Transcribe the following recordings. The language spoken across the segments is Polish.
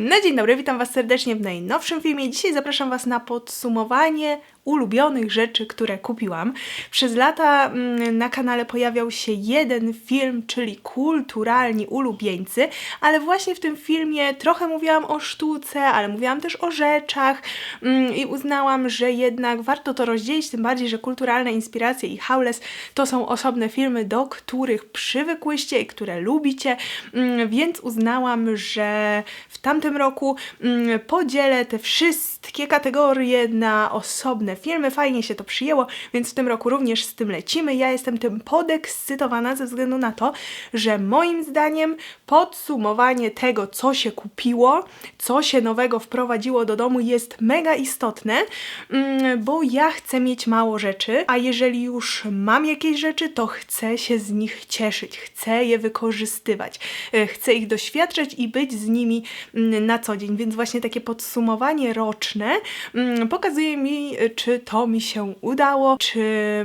No dzień dobry, witam Was serdecznie w najnowszym filmie. Dzisiaj zapraszam Was na podsumowanie ulubionych rzeczy, które kupiłam. Przez lata mm, na kanale pojawiał się jeden film, czyli kulturalni ulubieńcy, ale właśnie w tym filmie trochę mówiłam o sztuce, ale mówiłam też o rzeczach mm, i uznałam, że jednak warto to rozdzielić, tym bardziej, że kulturalne inspiracje i Howless to są osobne filmy, do których przywykłyście i które lubicie, mm, więc uznałam, że w tamtym roku podzielę te wszystkie kategorie na osobne filmy. Fajnie się to przyjęło, więc w tym roku również z tym lecimy. Ja jestem tym podekscytowana ze względu na to, że moim zdaniem podsumowanie tego, co się kupiło, co się nowego wprowadziło do domu jest mega istotne, mm, bo ja chcę mieć mało rzeczy, a jeżeli już mam jakieś rzeczy, to chcę się z nich cieszyć, chcę je wykorzystywać, e, chcę ich doświadczać i być z nimi mm, na co dzień, więc właśnie takie podsumowanie roczne mm, pokazuje mi, czy to mi się udało, czy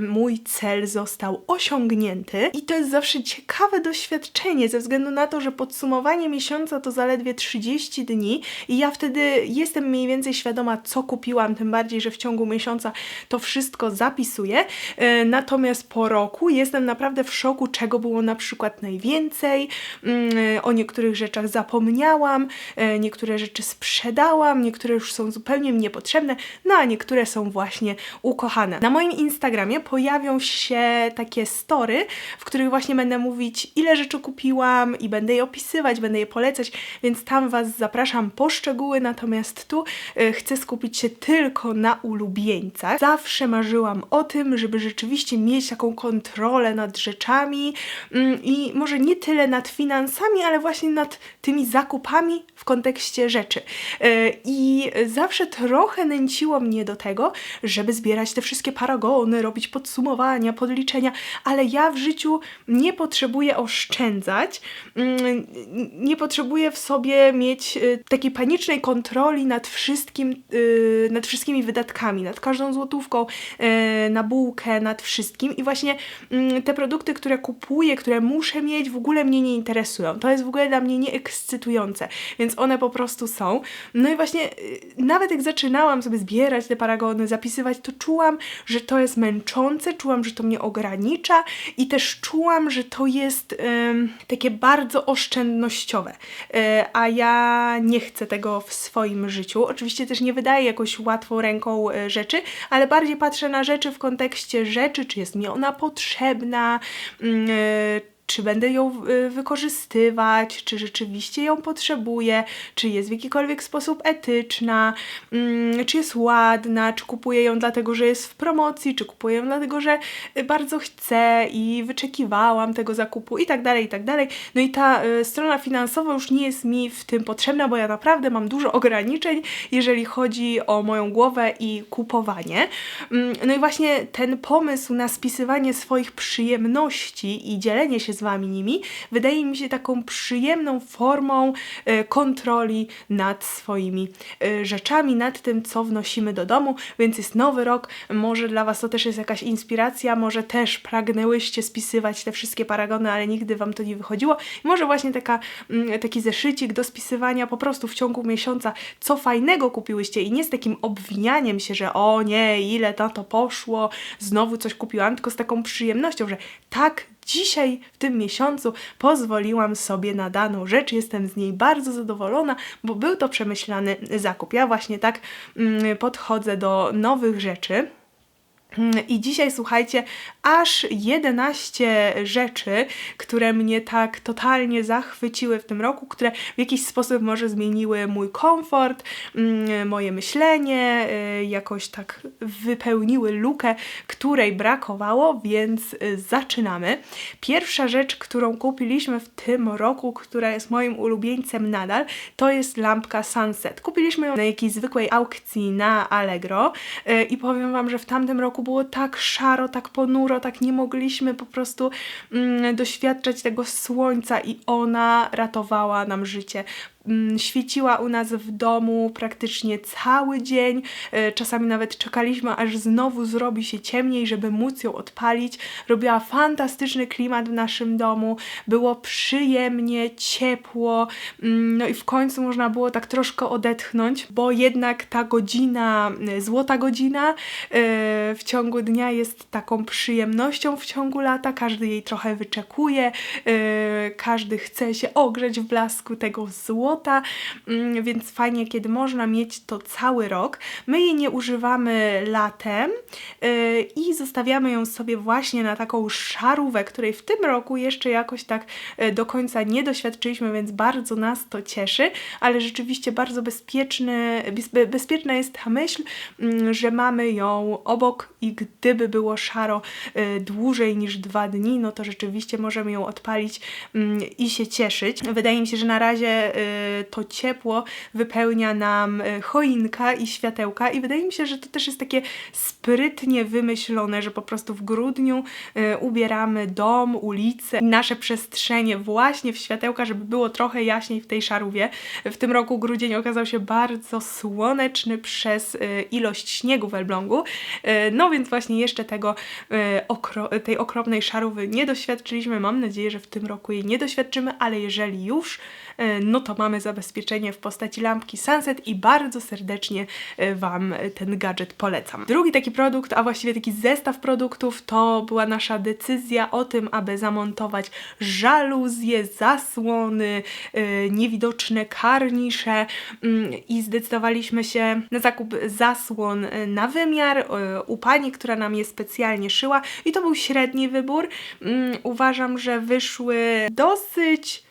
mój cel został osiągnięty i to jest zawsze ciekawe doświadczenie ze względu na to, że podsumowanie miesiąca to zaledwie 30 dni i ja wtedy jestem mniej więcej świadoma, co kupiłam, tym bardziej, że w ciągu miesiąca to wszystko zapisuję. E, Natomiast po roku jestem naprawdę w szoku, czego było na przykład najwięcej. Mm, O niektórych rzeczach zapomniałam, e, niektóre rzeczy sprzedałam, niektóre już są zupełnie mi niepotrzebne, no a niektóre są właśnie ukochane. Na moim Instagramie pojawią się takie story, w których właśnie będę mówić, ile rzeczy kupiłam i będę je opisywać, będę je polecać, więc tam Was zapraszam po szczegóły, natomiast tu e, chcę skupić się tylko na ulubieńcach. Zawsze marzyłam o tym, żeby rzeczywiście mieć taką kontrolę nad rzeczami mm, i może nie tyle nad finansami, ale właśnie nad tymi zakupami w kontekście rzeczy. E, I zawsze trochę nęciło mnie do tego, żeby zbierać te wszystkie paragony, robić podsumowania, podliczenia, ale ja w życiu nie potrzebuję oszczędzać, mm, nie potrzebuję w sobie mieć y, takiej panicznej kontroli nad wszystkim, y, nad wszystkimi wydatkami, nad każdą złotówką, na bułkę, nad wszystkim i właśnie mm, te produkty, które kupuję, które muszę mieć, w ogóle mnie nie interesują. To jest w ogóle dla mnie nieekscytujące, więc one po prostu są. No i właśnie y, nawet jak zaczynałam sobie zbierać te paragony, zapisywać, to czułam, że to jest męczące, czułam, że to mnie ogranicza i też czułam, że to jest takie bardzo oszczędnościowe, E, a ja nie chcę tego w swoim życiu. Oczywiście też nie wydaję jakoś łatwą ręką e, rzeczy, ale bardziej patrzę na rzeczy w kontekście rzeczy, czy jest mi ona potrzebna, mm, e, czy będę ją y, wykorzystywać, czy rzeczywiście ją potrzebuję, czy jest w jakikolwiek sposób etyczna, mm, czy jest ładna, czy kupuję ją dlatego, że jest w promocji, czy kupuję ją dlatego, że y, bardzo chcę i wyczekiwałam tego zakupu i tak dalej, i tak dalej. No i ta y, strona finansowa już nie jest mi w tym potrzebna, bo ja naprawdę mam dużo ograniczeń, jeżeli chodzi o moją głowę i kupowanie. Mm, No i właśnie ten pomysł na spisywanie swoich przyjemności i dzielenie się z Wami nimi. Wydaje mi się taką przyjemną formą e, kontroli nad swoimi e, rzeczami, nad tym, co wnosimy do domu, więc jest nowy rok, może dla Was to też jest jakaś inspiracja, może też pragnęłyście spisywać te wszystkie paragony, ale nigdy Wam to nie wychodziło. Może właśnie taka, mm, taki zeszycik do spisywania po prostu w ciągu miesiąca, co fajnego kupiłyście? I nie z takim obwinianiem się, że o nie, ile na to poszło, znowu coś kupiłam, tylko z taką przyjemnością, że tak, dzisiaj w tym miesiącu pozwoliłam sobie na daną rzecz. Jestem z niej bardzo zadowolona, bo był to przemyślany zakup. Ja właśnie tak mm, podchodzę do nowych rzeczy. Mm, I dzisiaj słuchajcie, aż 11 rzeczy, które mnie tak totalnie zachwyciły w tym roku, które w jakiś sposób może zmieniły mój komfort, mm, moje myślenie, y, jakoś tak wypełniły lukę, której brakowało, więc y, zaczynamy. Pierwsza rzecz, którą kupiliśmy w tym roku, która jest moim ulubieńcem nadal, to jest lampka Sunset. Kupiliśmy ją na jakiejś zwykłej aukcji na Allegro y, i powiem Wam, że w tamtym roku było tak szaro, tak ponuro, tak nie mogliśmy po prostu mm, doświadczać tego słońca i ona ratowała nam życie. Mm, świeciła u nas w domu praktycznie cały dzień. E, Czasami nawet czekaliśmy, aż znowu zrobi się ciemniej, żeby móc ją odpalić. Robiła fantastyczny klimat w naszym domu. Było przyjemnie, ciepło. mm, No i w końcu można było tak troszkę odetchnąć, bo jednak ta godzina, e, złota godzina e, w ciągu dnia jest taką przyjemnością w ciągu lata. Każdy jej trochę wyczekuje, każdy chce się ogrzeć w blasku tego złota, mm, więc fajnie, kiedy można mieć to cały rok. My jej nie używamy latem e, i zostawiamy ją sobie właśnie na taką szarówę, której w tym roku jeszcze jakoś tak e, do końca nie doświadczyliśmy, więc bardzo nas to cieszy, ale rzeczywiście bardzo bezpieczny, bez- bezpieczna jest ta myśl, mm, że mamy ją obok i gdyby było szaro e, dłużej niż dwa dni, no to rzeczywiście możemy ją odpalić mm, i się cieszyć. Wydaje mi się, że na razie to ciepło wypełnia nam e, choinka i światełka i wydaje mi się, że to też jest takie sprytnie wymyślone, że po prostu w grudniu e, ubieramy dom, ulice i nasze przestrzenie właśnie w światełka, żeby było trochę jaśniej w tej szarówie. W tym roku grudzień okazał się bardzo słoneczny przez ilość śniegu w Elblągu, no więc właśnie jeszcze tego, tej okropnej szarówy nie doświadczyliśmy. Mam nadzieję, że w tym roku jej nie doświadczymy, ale jeżeli już, no to mamy zabezpieczenie w postaci lampki Sunset i bardzo serdecznie e, Wam ten gadżet polecam. Drugi taki produkt, a właściwie taki zestaw produktów, to była nasza decyzja o tym, aby zamontować żaluzje, zasłony, e, niewidoczne karnisze mm, i zdecydowaliśmy się na zakup zasłon e, na wymiar e, u pani, która nam je specjalnie szyła i to był średni wybór. Mm, Uważam, że wyszły dosyć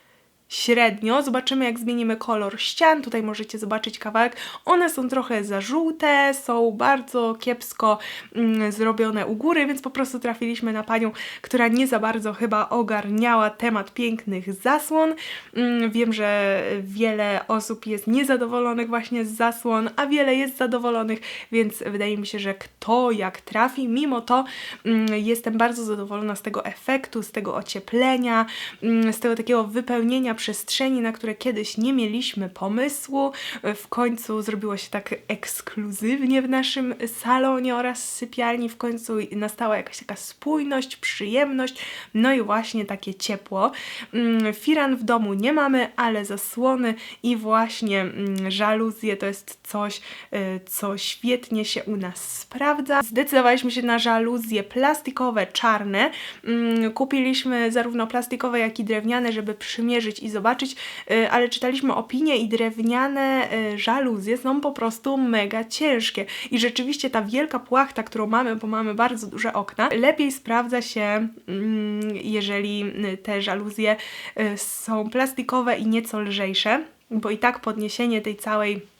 średnio. Zobaczymy, jak zmienimy kolor ścian. Tutaj możecie zobaczyć kawałek. One są trochę za żółte, są bardzo kiepsko mm, zrobione u góry, więc po prostu trafiliśmy na panią, która nie za bardzo chyba ogarniała temat pięknych zasłon. Mm, wiem, że wiele osób jest niezadowolonych właśnie z zasłon, a wiele jest zadowolonych, więc wydaje mi się, że kto jak trafi. Mimo to mm, jestem bardzo zadowolona z tego efektu, z tego ocieplenia, mm, z tego takiego wypełnienia przestrzeni, na które kiedyś nie mieliśmy pomysłu. W końcu zrobiło się tak ekskluzywnie w naszym salonie oraz sypialni. W końcu nastała jakaś taka spójność, przyjemność, no i właśnie takie ciepło. Mm, Firan w domu nie mamy, ale zasłony i właśnie mm, żaluzje to jest coś, y, co świetnie się u nas sprawdza. Zdecydowaliśmy się na żaluzje plastikowe, czarne. Mm, Kupiliśmy zarówno plastikowe, jak i drewniane, żeby przymierzyć i zobaczyć, y, ale czytaliśmy opinie i drewniane y, żaluzje są po prostu mega ciężkie. I rzeczywiście ta wielka płachta, którą mamy, bo mamy bardzo duże okna, lepiej sprawdza się, mm, jeżeli y, te żaluzje y, są plastikowe i nieco lżejsze, bo i tak podniesienie tej całej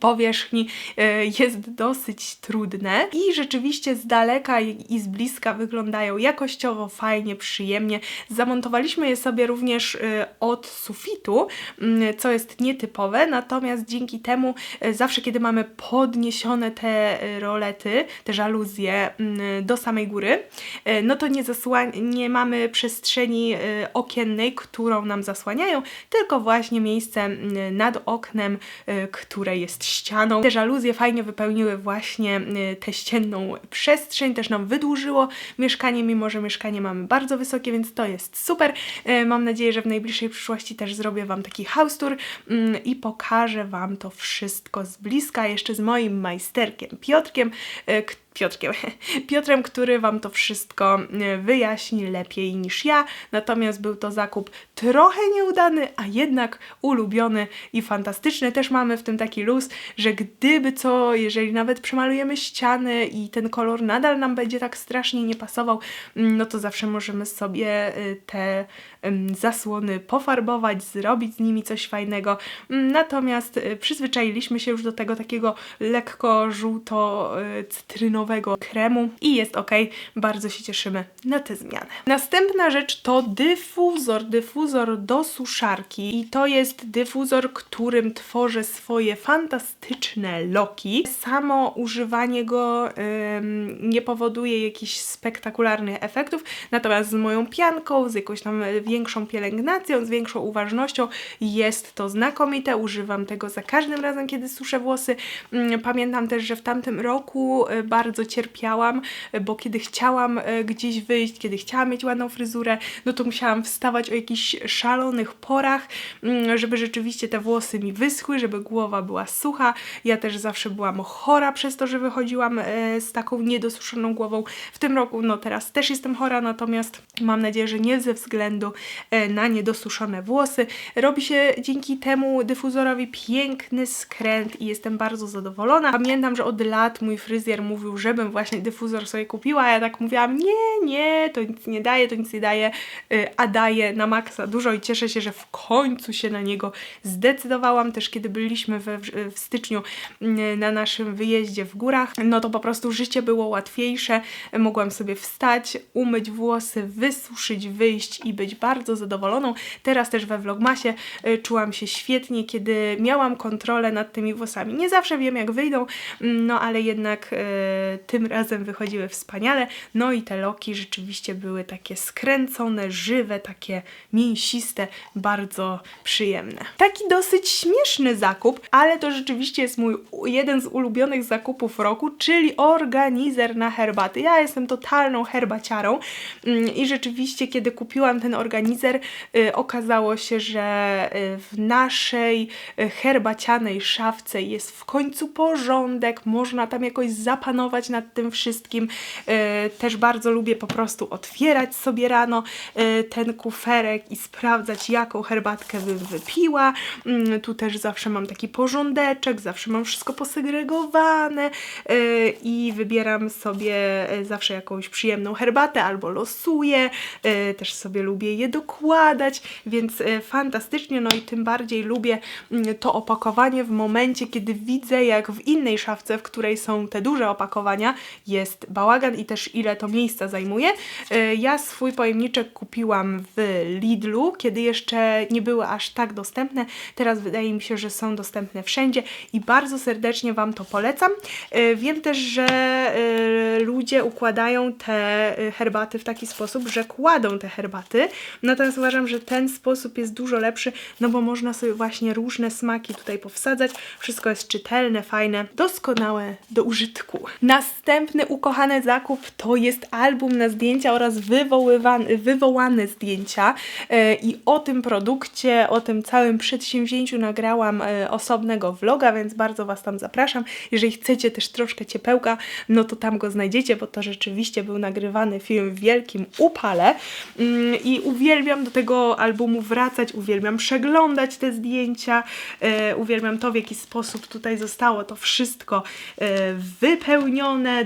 powierzchni e, jest dosyć trudne i rzeczywiście z daleka i z bliska wyglądają jakościowo, fajnie, przyjemnie. Zamontowaliśmy je sobie również e, od sufitu, mm, co jest nietypowe, natomiast dzięki temu e, zawsze kiedy mamy podniesione te rolety, te żaluzje mm, do samej góry, no to nie, nie mamy przestrzeni okiennej, którą nam zasłaniają, tylko właśnie miejsce mm, nad oknem, które jest ścianą. Te żaluzje fajnie wypełniły właśnie e, tę ścienną przestrzeń, też nam wydłużyło mieszkanie, mimo że mieszkanie mamy bardzo wysokie, więc to jest super. E, Mam nadzieję, że w najbliższej przyszłości też zrobię Wam taki house tour mm, i pokażę Wam to wszystko z bliska, jeszcze z moim majsterkiem Piotrkiem, e, k- Piotrkiem, Piotrem, który Wam to wszystko e, wyjaśni lepiej niż ja. Natomiast był to zakup trochę nieudany, a jednak ulubiony i fantastyczny. Też mamy w tym taki luz, że gdyby co, jeżeli nawet przemalujemy ściany i ten kolor nadal nam będzie tak strasznie nie pasował, mm, no to zawsze możemy sobie y, te zasłony pofarbować, zrobić z nimi coś fajnego. Mm, Natomiast y, przyzwyczailiśmy się już do tego takiego lekko żółto-cytrynowego kremowego kremu i jest ok. Bardzo się cieszymy na te zmiany. Następna rzecz to dyfuzor, dyfuzor do suszarki i to jest dyfuzor, którym tworzę swoje fantastyczne loki. Samo używanie go ym, nie powoduje jakichś spektakularnych efektów, natomiast z moją pianką, z jakąś tam większą pielęgnacją, z większą uważnością jest to znakomite. Używam tego za każdym razem, kiedy suszę włosy. Ym, Pamiętam też, że w tamtym roku y, bardzo cierpiałam, y, bo kiedy chciałam y, gdzieś wyjść, kiedy chciałam mieć ładną fryzurę, no to musiałam wstawać o jakichś szalonych porach, mm, żeby rzeczywiście te włosy mi wyschły, żeby głowa była sucha. Ja też zawsze byłam chora przez to, że wychodziłam e, z taką niedosuszoną głową. W tym roku, no teraz też jestem chora, natomiast mam nadzieję, że nie ze względu e, na niedosuszone włosy. Robi się dzięki temu dyfuzorowi piękny skręt i jestem bardzo zadowolona. Pamiętam, że od lat mój fryzjer mówił, żebym właśnie dyfuzor sobie kupiła, a ja tak mówiłam, nie, nie, to nic nie daje, to nic nie daje, y, a daje na maksa dużo i cieszę się, że w końcu się na niego zdecydowałam. Też kiedy byliśmy we, w styczniu y, na naszym wyjeździe w górach, no to po prostu życie było łatwiejsze. Mogłam sobie wstać, umyć włosy, wysuszyć, wyjść i być bardzo zadowoloną. Teraz też we vlogmasie y, czułam się świetnie, kiedy miałam kontrolę nad tymi włosami. Nie zawsze wiem jak wyjdą, mm, no ale jednak e, tym razem wychodziły wspaniale. No i te loki rzeczywiście były takie skręcone, żywe, takie mięsiste, bardzo przyjemne. Taki dosyć śmieszny zakup, ale to rzeczywiście jest mój jeden z ulubionych zakupów roku, czyli organizer na herbaty. Ja jestem totalną herbaciarą mm, i rzeczywiście kiedy kupiłam ten organizer, y, okazało się, że y, w naszej y, herbacianej szafce jest w końcu porządek, można tam jakoś zapanować nad tym wszystkim. E, Też bardzo lubię po prostu otwierać sobie rano e, ten kuferek i sprawdzać, jaką herbatkę bym wypiła. Mm, Tu też zawsze mam taki porządeczek, zawsze mam wszystko posegregowane e, i wybieram sobie zawsze jakąś przyjemną herbatę albo losuję. Też sobie lubię je dokładać, więc fantastycznie. No i tym bardziej lubię mm, to opakowanie w momencie, kiedy widzę, jak w innej szafce, w której są te duże opakowania, jest bałagan i też ile to miejsca zajmuje. E, Ja swój pojemniczek kupiłam w Lidlu, kiedy jeszcze nie były aż tak dostępne. Teraz wydaje mi się, że są dostępne wszędzie i bardzo serdecznie Wam to polecam. E, Wiem też, że e, ludzie układają te herbaty w taki sposób, że kładą te herbaty. Natomiast uważam, że ten sposób jest dużo lepszy, no bo można sobie właśnie różne smaki tutaj powsadzać. Wszystko jest czytelne, fajne, doskonałe do użytku. Następny ukochany zakup to jest album na zdjęcia oraz wywołane zdjęcia. E, I o tym produkcie, o tym całym przedsięwzięciu nagrałam e, osobnego vloga, więc bardzo Was tam zapraszam. Jeżeli chcecie też troszkę ciepełka, no to tam go znajdziecie, bo to rzeczywiście był nagrywany film w wielkim upale. Mm, I uwielbiam do tego albumu wracać, uwielbiam przeglądać te zdjęcia, e, uwielbiam to, w jaki sposób tutaj zostało to wszystko e,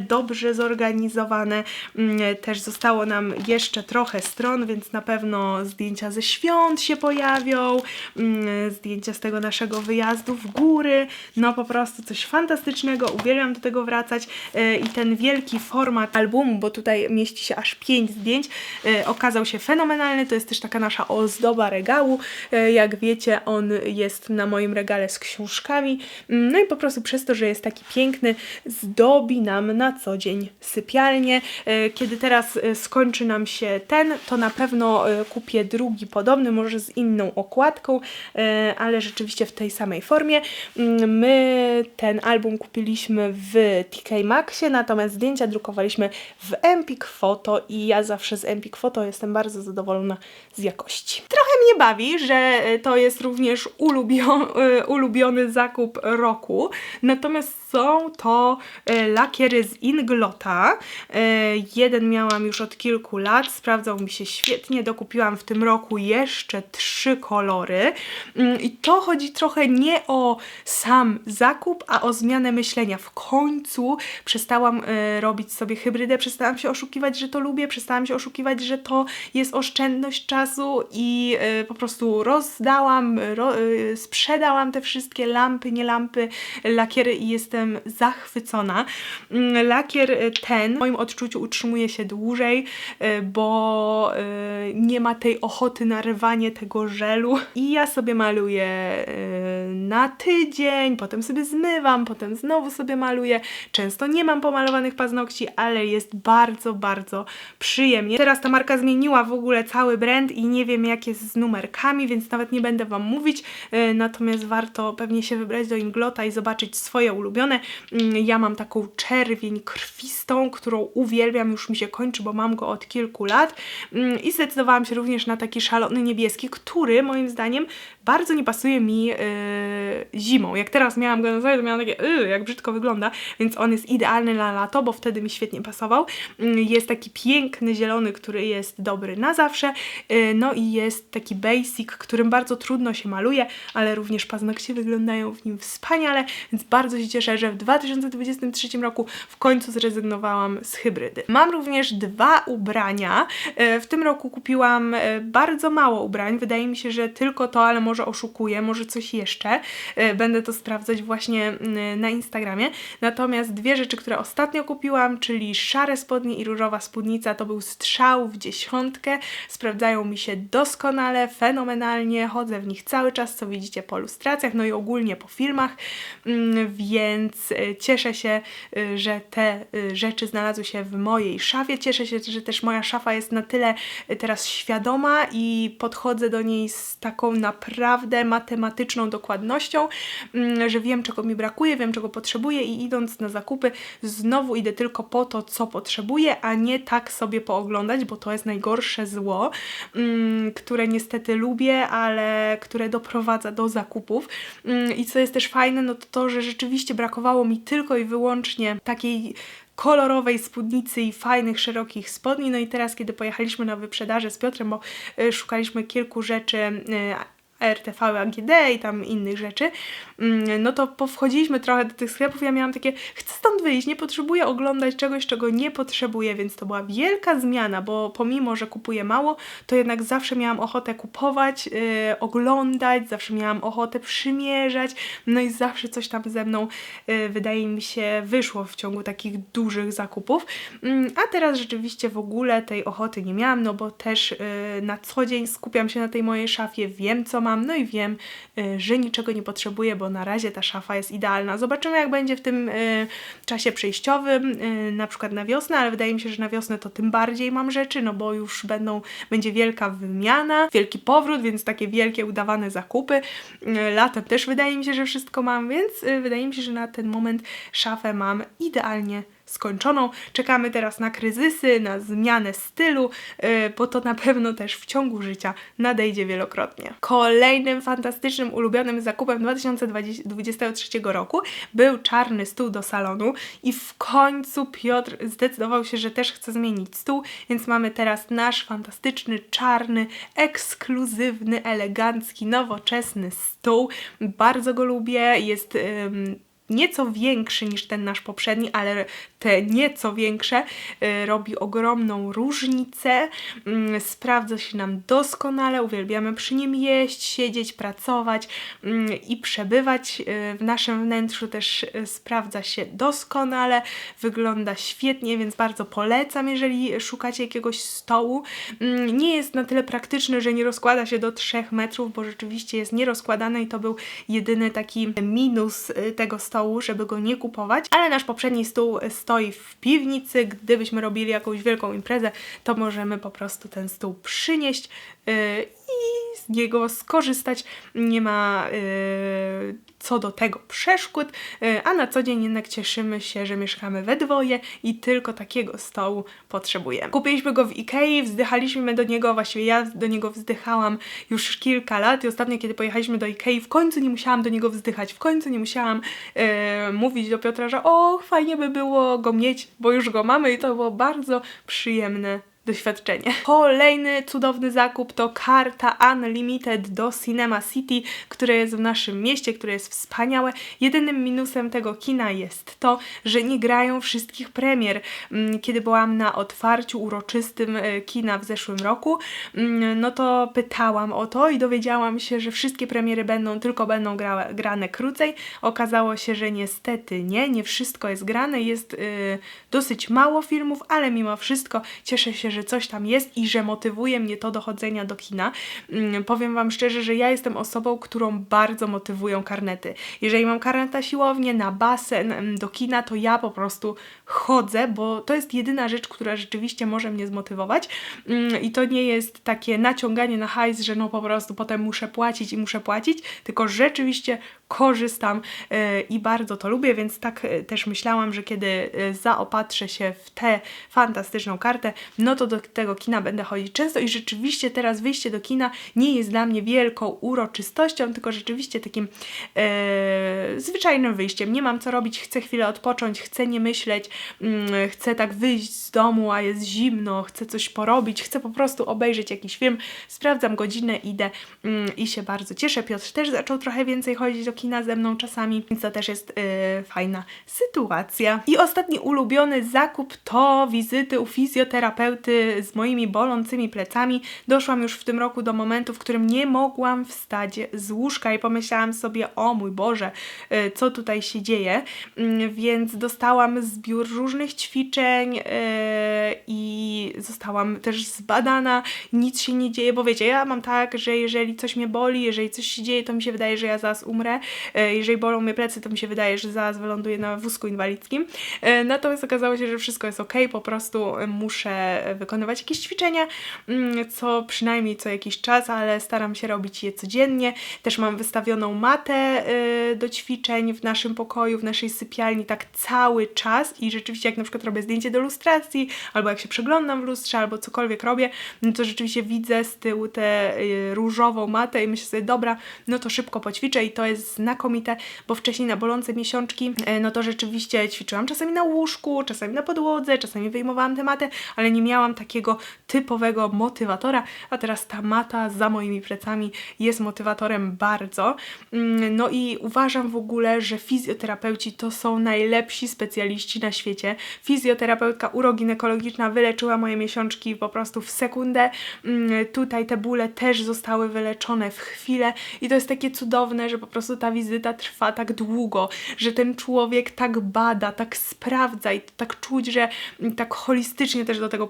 dobrze zorganizowane. Mm, Też zostało nam jeszcze trochę stron, więc na pewno zdjęcia ze świąt się pojawią, mm, zdjęcia z tego naszego wyjazdu w góry. No po prostu coś fantastycznego, uwielbiam do tego wracać e, i ten wielki format albumu, bo tutaj mieści się aż pięć zdjęć, e, okazał się fenomenalny. To jest też taka nasza ozdoba regału. E, Jak wiecie, on jest na moim regale z książkami. Mm, No i po prostu przez to, że jest taki piękny, zdobi nam na co dzień sypialnię. E, Kiedy teraz e, skończy nam się ten, to na pewno e, kupię drugi podobny, może z inną okładką, e, ale rzeczywiście w tej samej formie. Mm, My ten album kupiliśmy w TK Maxie, natomiast zdjęcia drukowaliśmy w Empik Photo i ja zawsze z Empik Photo jestem bardzo zadowolona z jakości. Trochę mnie bawi, że to jest również ulubio- ulubiony zakup roku, natomiast są to e, lakiery z Inglota. E, Jeden miałam już od kilku lat, sprawdzał mi się świetnie, dokupiłam w tym roku jeszcze trzy kolory Mm, i to chodzi trochę nie o sam zakup, a o zmianę myślenia. W końcu przestałam e, robić sobie hybrydę, przestałam się oszukiwać, że to lubię, przestałam się oszukiwać, że to jest oszczędność czasu i e, po prostu rozdałam, ro, sprzedałam te wszystkie lampy, nie lampy, lakiery i jestem zachwycona. Mm, Lakier y, ten w moim odczuciu utrzymuje się dłużej, y, bo y, nie ma tej ochoty na rwanie tego żelu i ja sobie maluję na tydzień, potem sobie zmywam, potem znowu sobie maluję. Często nie mam pomalowanych paznokci, ale jest bardzo, bardzo przyjemnie. Teraz ta marka zmieniła w ogóle cały brand i nie wiem jak jest z numerkami, więc nawet nie będę Wam mówić, natomiast warto pewnie się wybrać do Inglota i zobaczyć swoje ulubione. Mm, Ja mam taką czerwień krwistą, którą uwielbiam, już mi się kończy, bo mam go od kilku lat Mm, i zdecydowałam się również na taki szalony niebieski, który moim zdaniem bardzo nie pasuje mi yy, zimą. Jak teraz miałam go na sobie, to miałam takie, yy, jak brzydko wygląda, więc on jest idealny na lato, bo wtedy mi świetnie pasował. Mm, Jest taki piękny zielony, który jest dobry na zawsze, yy, no i jest taki basic, którym bardzo trudno się maluje, ale również paznokcie wyglądają w nim wspaniale, więc bardzo się cieszę, że w 2023 roku w końcu zrezygnowałam z hybrydy. Mam również dwa ubrania. E, W tym roku kupiłam e, bardzo mało ubrań. Wydaje mi się, że tylko to, ale może oszukuję, może coś jeszcze. E, Będę to sprawdzać właśnie mm, na Instagramie. Natomiast dwie rzeczy, które ostatnio kupiłam, czyli szare spodnie i różowa spódnica, to był strzał w dziesiątkę. Sprawdzają mi się doskonale, fenomenalnie. Chodzę w nich cały czas, co widzicie po lustracjach, no i ogólnie po filmach, Mm, więc cieszę się, że te e, rzeczy znalazły się w mojej szafie. Cieszę się, że też moja szafa jest na tyle e, teraz świadoma i podchodzę do niej z taką naprawdę matematyczną dokładnością, mm, że wiem, czego mi brakuje, wiem, czego potrzebuję i idąc na zakupy, znowu idę tylko po to, co potrzebuję, a nie tak sobie pooglądać, bo to jest najgorsze zło, mm, które niestety lubię, ale które doprowadza do zakupów. Mm, I co jest też fajne, no to to, że rzeczywiście brakowało mi tylko i wyłącznie takiej kolorowej spódnicy i fajnych, szerokich spodni. No i teraz, kiedy pojechaliśmy na wyprzedaże z Piotrem, bo y, szukaliśmy kilku rzeczy y, RTV, AGD i tam innych rzeczy, mm, no to powchodziliśmy trochę do tych sklepów. Ja miałam takie, chcę stąd wyjść, nie potrzebuję oglądać czegoś, czego nie potrzebuję, więc to była wielka zmiana, bo pomimo, że kupuję mało, to jednak zawsze miałam ochotę kupować, yy, oglądać, zawsze miałam ochotę przymierzać, no i zawsze coś tam ze mną, yy, wydaje mi się, wyszło w ciągu takich dużych zakupów. Mm, a teraz rzeczywiście w ogóle tej ochoty nie miałam, no bo też yy, na co dzień skupiam się na tej mojej szafie, wiem co mam, no i wiem, y, że niczego nie potrzebuję, bo na razie ta szafa jest idealna. Zobaczymy, jak będzie w tym y, czasie przejściowym, y, na przykład na wiosnę, ale wydaje mi się, że na wiosnę to tym bardziej mam rzeczy, no bo już będą, będzie wielka wymiana, wielki powrót, więc takie wielkie udawane zakupy. Latem też wydaje mi się, że wszystko mam, więc wydaje mi się, że na ten moment szafę mam idealnie skończoną. Czekamy teraz na kryzysy, na zmianę stylu, yy, bo to na pewno też w ciągu życia nadejdzie wielokrotnie. Kolejnym fantastycznym, ulubionym zakupem 2023 roku był czarny stół do salonu i w końcu Piotr zdecydował się, że też chce zmienić stół, więc mamy teraz nasz fantastyczny, czarny, ekskluzywny, elegancki, nowoczesny stół. Bardzo go lubię, jest... Ym, nieco większy niż ten nasz poprzedni, ale te nieco większe y, robi ogromną różnicę. Mm, sprawdza się nam doskonale, uwielbiamy przy nim jeść, siedzieć, pracować mm, i przebywać. Y, w naszym wnętrzu też y, sprawdza się doskonale, wygląda świetnie, więc bardzo polecam, jeżeli szukacie jakiegoś stołu. Mm, Nie jest na tyle praktyczny, że nie rozkłada się do 3 metrów, bo rzeczywiście jest nierozkładany i to był jedyny taki minus tego stołu, żeby go nie kupować, ale nasz poprzedni stół stoi w piwnicy. Gdybyśmy robili jakąś wielką imprezę, to możemy po prostu ten stół przynieść yy, i z niego skorzystać. Nie ma yy, co do tego przeszkód, yy, a na co dzień jednak cieszymy się, że mieszkamy we dwoje i tylko takiego stołu potrzebujemy. Kupiliśmy go w Ikei, wzdychaliśmy do niego, właściwie ja do niego wzdychałam już kilka lat i ostatnio, kiedy pojechaliśmy do Ikei, w końcu nie musiałam do niego wzdychać, w końcu nie musiałam yy, mówić do Piotra, że o, fajnie by było go mieć, bo już go mamy i to było bardzo przyjemne doświadczenie. Kolejny cudowny zakup to karta Unlimited do Cinema City, które jest w naszym mieście, które jest wspaniałe. Jedynym minusem tego kina jest to, że nie grają wszystkich premier. Mm, Kiedy byłam na otwarciu uroczystym e, kina w zeszłym roku, mm, no to pytałam o to i dowiedziałam się, że wszystkie premiery będą, tylko będą gra, grane krócej. Okazało się, że niestety nie, nie wszystko jest grane, jest y, dosyć mało filmów, ale mimo wszystko cieszę się, że coś tam jest i że motywuje mnie to do chodzenia do kina. Mm, powiem Wam szczerze, że ja jestem osobą, którą bardzo motywują karnety. Jeżeli mam karnet na siłownię, na basen, mm, do kina, to ja po prostu chodzę, bo to jest jedyna rzecz, która rzeczywiście może mnie zmotywować Mm, i to nie jest takie naciąganie na hajs, że no po prostu potem muszę płacić i muszę płacić, tylko rzeczywiście korzystam e, i bardzo to lubię, więc tak e, też myślałam, że kiedy e, zaopatrzę się w tę fantastyczną kartę, no to do tego kina będę chodzić często i rzeczywiście teraz wyjście do kina nie jest dla mnie wielką uroczystością, tylko rzeczywiście takim e, zwyczajnym wyjściem. Nie mam co robić, chcę chwilę odpocząć, chcę nie myśleć, mm, chcę tak wyjść z domu, a jest zimno, chcę coś porobić, chcę po prostu obejrzeć jakiś film, sprawdzam godzinę, idę mm, i się bardzo cieszę. Piotr też zaczął trochę więcej chodzić do kina ze mną czasami, więc to też jest yy, fajna sytuacja. I ostatni ulubiony zakup to wizyty u fizjoterapeuty z moimi bolącymi plecami. Doszłam już w tym roku do momentu, w którym nie mogłam wstać z łóżka i pomyślałam sobie, o mój Boże, yy, co tutaj się dzieje, Yy, więc dostałam zbiór różnych ćwiczeń yy, i zostałam też zbadana, nic się nie dzieje, bo wiecie, ja mam tak, że jeżeli coś mnie boli, jeżeli coś się dzieje, to mi się wydaje, że ja zaraz umrę, E, jeżeli bolą mnie plecy, to mi się wydaje, że zaraz wyląduję na wózku inwalidzkim, natomiast okazało się, że wszystko jest ok, po prostu muszę wykonywać jakieś ćwiczenia, mm, co przynajmniej co jakiś czas, ale staram się robić je codziennie, też mam wystawioną matę e, do ćwiczeń w naszym pokoju, w naszej sypialni, tak cały czas i rzeczywiście jak na przykład robię zdjęcie do lustracji, albo jak się przeglądam w lustrze, albo cokolwiek robię, no to rzeczywiście widzę z tyłu tę y, różową matę i myślę sobie, dobra, no to szybko poćwiczę i to jest znakomite, bo wcześniej na bolące miesiączki, e, no to rzeczywiście ćwiczyłam czasami na łóżku, czasami na podłodze, czasami wyjmowałam tę matę, ale nie miałam takiego typowego motywatora, a teraz ta mata za moimi plecami jest motywatorem bardzo. Mm, No i uważam w ogóle, że fizjoterapeuci to są najlepsi specjaliści na świecie. Fizjoterapeutka uroginekologiczna wyleczyła moje miesiączki po prostu w sekundę. Mm, Tutaj te bóle też zostały wyleczone w chwilę i to jest takie cudowne, że po prostu ta wizyta trwa tak długo, że ten człowiek tak bada, tak sprawdza i tak czuć, że tak holistycznie też do tego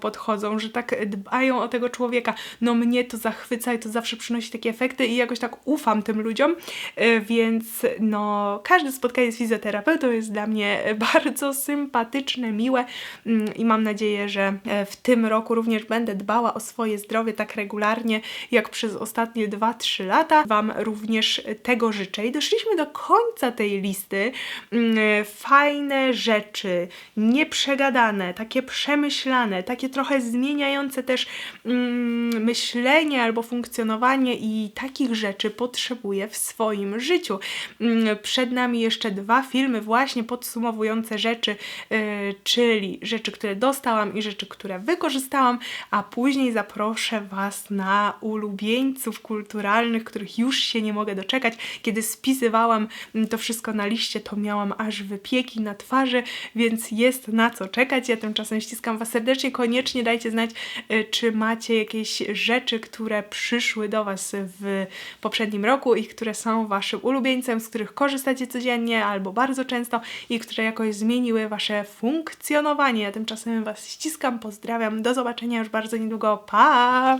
że tak dbają o tego człowieka. No mnie to zachwyca i to zawsze przynosi takie efekty i jakoś tak ufam tym ludziom, E, więc no każde spotkanie z fizjoterapeutą jest dla mnie bardzo sympatyczne, miłe mm, i mam nadzieję, że e, w tym roku również będę dbała o swoje zdrowie tak regularnie jak przez ostatnie 2-3 lata. Wam również tego życzę i doszliśmy do końca tej listy. Mm, Fajne rzeczy, nieprzegadane, takie przemyślane, takie trochę zmieniające też mm, myślenie albo funkcjonowanie i takich rzeczy potrzebuję w swoim życiu. Mm, Przed nami jeszcze dwa filmy właśnie podsumowujące rzeczy, yy, czyli rzeczy, które dostałam i rzeczy, które wykorzystałam, a później zaproszę Was na ulubieńców kulturalnych, których już się nie mogę doczekać. Kiedy spisywałam mm, to wszystko na liście, to miałam aż wypieki na twarzy, więc jest na co czekać. Ja tymczasem ściskam Was serdecznie. Koniecznie dajcie znać, y, czy macie jakieś rzeczy, które przyszły do Was w poprzednim roku i które są Waszym ulubieńcem, z których korzystacie codziennie albo bardzo często i które jakoś zmieniły Wasze funkcjonowanie. Ja tymczasem Was ściskam, pozdrawiam, do zobaczenia już bardzo niedługo. Pa!